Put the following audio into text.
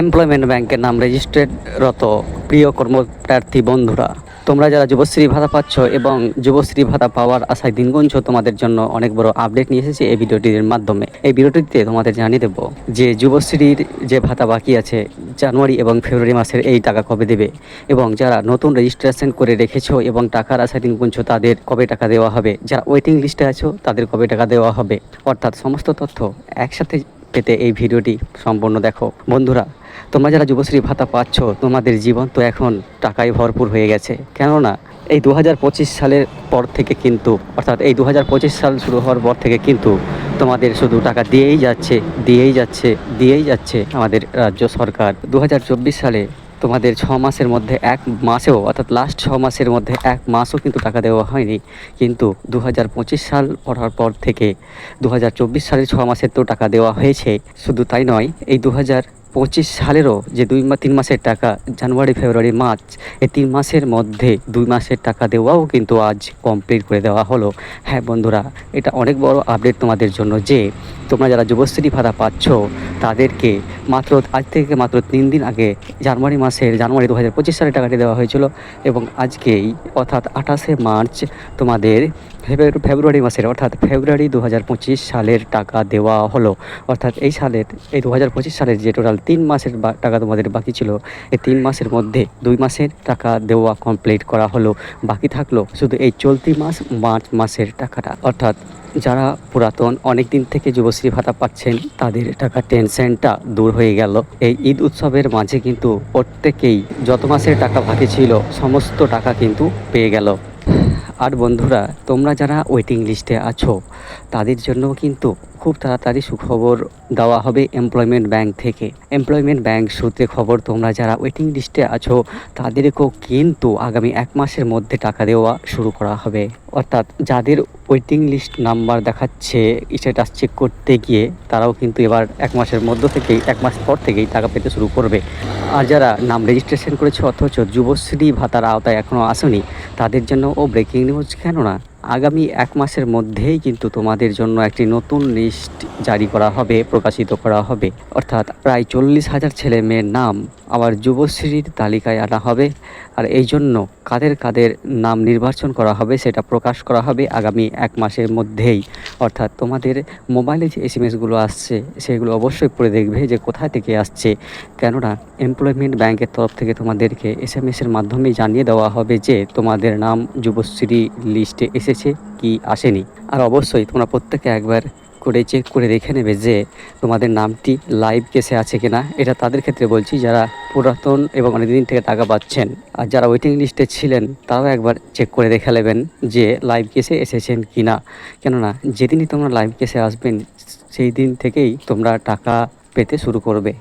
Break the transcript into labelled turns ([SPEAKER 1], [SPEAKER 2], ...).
[SPEAKER 1] Employment ব্যাংকের নাম রেজিস্ট্রেডরত প্রিয় কর্মপ্রার্থী বন্ধুরা, তোমরা যারা যুবশ্রী ভাতা পাচ্ছ এবং যুবশ্রী ভাতা পাওয়ার আশায় দিন গুনছ, তোমাদের জন্য অনেক বড় আপডেট নিয়ে এসেছি এই ভিডিওটির মাধ্যমে। এই ভিডিওটিতে তোমাদের জানিয়ে দেবো যে যুবশ্রীর যে ভাতা বাকি আছে, জানুয়ারি এবং ফেব্রুয়ারি মাসের এই টাকা কবে দেবে এবং যারা নতুন রেজিস্ট্রেশন করে রেখেছো এবং টাকার আশায় দিন গুনছো, তাদের কবে টাকা দেওয়া হবে? যারা ওয়েটিং লিস্টে আছো, তাদের কবে টাকা দেওয়া হবে? অর্থাৎ সমস্ত তথ্য একসাথে পেতে এই ভিডিওটি সম্পূর্ণ দেখো। বন্ধুরা, তোমরা যারা যুবশ্রী ভাতা পাচ্ছ, তোমাদের জীবন তো এখন টাকায় ভরপুর হয়ে গেছে। কেননা, এই দু হাজার পঁচিশ সালের পর থেকে কিন্তু, অর্থাৎ এই দু হাজার পঁচিশ সাল শুরু হওয়ার পর থেকে কিন্তু তোমাদের শুধু টাকা দিয়েই যাচ্ছে দিয়েই যাচ্ছে দিয়েই যাচ্ছে আমাদের রাজ্য সরকার। দু হাজার চব্বিশ সালে তোমাদের ছ মাসের মধ্যে এক মাসেও, অর্থাৎ লাস্ট ছ মাসের মধ্যে এক মাসও কিন্তু টাকা দেওয়া হয়নি। কিন্তু দু হাজার পঁচিশ সাল পড়ার পর থেকে দু হাজার চব্বিশ সালের ছ মাসের তো টাকা দেওয়া হয়েছে। শুধু তাই নয়, এই দু পঁচিশ সালেরও যে দুই মা, তিন মাসের টাকা জানুয়ারি, ফেব্রুয়ারি, মার্চ, এই তিন মাসের মধ্যে দুই মাসের টাকা দেওয়াও কিন্তু আজ কমপ্লিট করে দেওয়া হলো। হ্যাঁ বন্ধুরা, এটা অনেক বড় আপডেট তোমাদের জন্য যে তোমরা যারা যুবশ্রী ভাতা পাচ্ছ, তাদেরকে মাত্র আজ থেকে মাত্র তিন দিন আগে জানুয়ারি মাসের জানুয়ারি দু হাজার পঁচিশ সালে টাকাটি দেওয়া হয়েছিল এবং আজকেই, অর্থাৎ আঠাশে মার্চ তোমাদের ফেব্রুয়ারি মাসের, অর্থাৎ ফেব্রুয়ারি দু হাজার পঁচিশ সালের টাকা দেওয়া হলো। অর্থাৎ এই সালের এই দু হাজার পঁচিশ সালের যে টোটাল তিন মাসের টাকা তোমাদের বাকি ছিল, এই তিন মাসের মধ্যে দুই মাসের টাকা দেওয়া কমপ্লিট করা হলো। বাকি থাকল শুধু এই চলতি মাস, মার্চ মাসের টাকাটা। অর্থাৎ যারা পুরাতন অনেক দিন থেকে যুবশ্রী ভাতা পাচ্ছেন, তাদের টাকা টেনশনটা দূর হয়ে গেল। এই ঈদ উৎসবের মাঝে কিন্তু প্রত্যেকেই যত মাসের টাকা বাকি ছিল, সমস্ত টাকা কিন্তু পেয়ে গেল। আর বন্ধুরা, তোমরা যারা ওয়েটিং লিস্টে আছো, তাদের জন্য কিন্তু খুব তাড়াতাড়ি সুখবর দেওয়া হবে এমপ্লয়মেন্ট ব্যাংক থেকে। এমপ্লয়মেন্ট ব্যাংক সূত্রে খবর, তোমরা যারা ওয়েটিং লিস্টে আছো, তাদেরকেও কিন্তু আগামী এক মাসের মধ্যে টাকা দেওয়া শুরু করা হবে। অর্থাৎ যাদের ওয়েটিং লিস্ট নাম্বার দেখাচ্ছে স্ট্যাটাস চেক করতে গিয়ে, তারাও কিন্তু এবার এক মাসের মধ্য থেকেই, এক মাস পর থেকেই টাকা পেতে শুরু করবে। আর যারা নাম রেজিস্ট্রেশন করেছে, অথচ যুবশ্রী ভাতার আওতায় এখনও আসেনি, তাদের জন্য ও ব্রেকিং নিউজ কেননা আগামী এক মাসের মধ্যেই কিন্তু তোমাদের জন্য একটি নতুন লিস্ট জারি করা হবে, প্রকাশিত করা হবে। অর্থাৎ প্রায় চল্লিশ হাজার ছেলে মেয়ের নাম আবার যুবশ্রীর তালিকায় আনা হবে। আর এই জন্য কাদের কাদের নাম নির্বাচন করা হবে সেটা প্রকাশ করা হবে আগামী এক মাসের মধ্যেই। অর্থাৎ তোমাদের মোবাইলে যে এস এম এসগুলো আসছে, সেগুলো অবশ্যই পড়ে দেখবে যে কোথা থেকে আসছে। কেননা এমপ্লয়মেন্ট ব্যাংকের তরফ থেকে তোমাদেরকে এস এম এসের মাধ্যমে জানিয়ে দেওয়া হবে যে তোমাদের নাম, যুবশ্রী লিস্টে এসেছে কি আসেনি। আর অবশ্যই তোমরা প্রত্যেকে একবার করে চেক করে দেখে নেবে যে তোমাদের নামটি লাইভ কেসে আছে কিনা। এটা তাদের ক্ষেত্রে বলছি যারা পুরাতন এবং অনেকদিন থেকে টাকা পাচ্ছেন আর যারা ওয়েটিং লিস্টে ছিলেন, তারাও একবার চেক করে দেখে নেবেন যে লাইভ কেসে এসেছেন কি না কেননা যেদিনই তোমরা লাইভ কেসে আসবেন, সেই দিন থেকেই তোমরা টাকা পেতে শুরু করবে।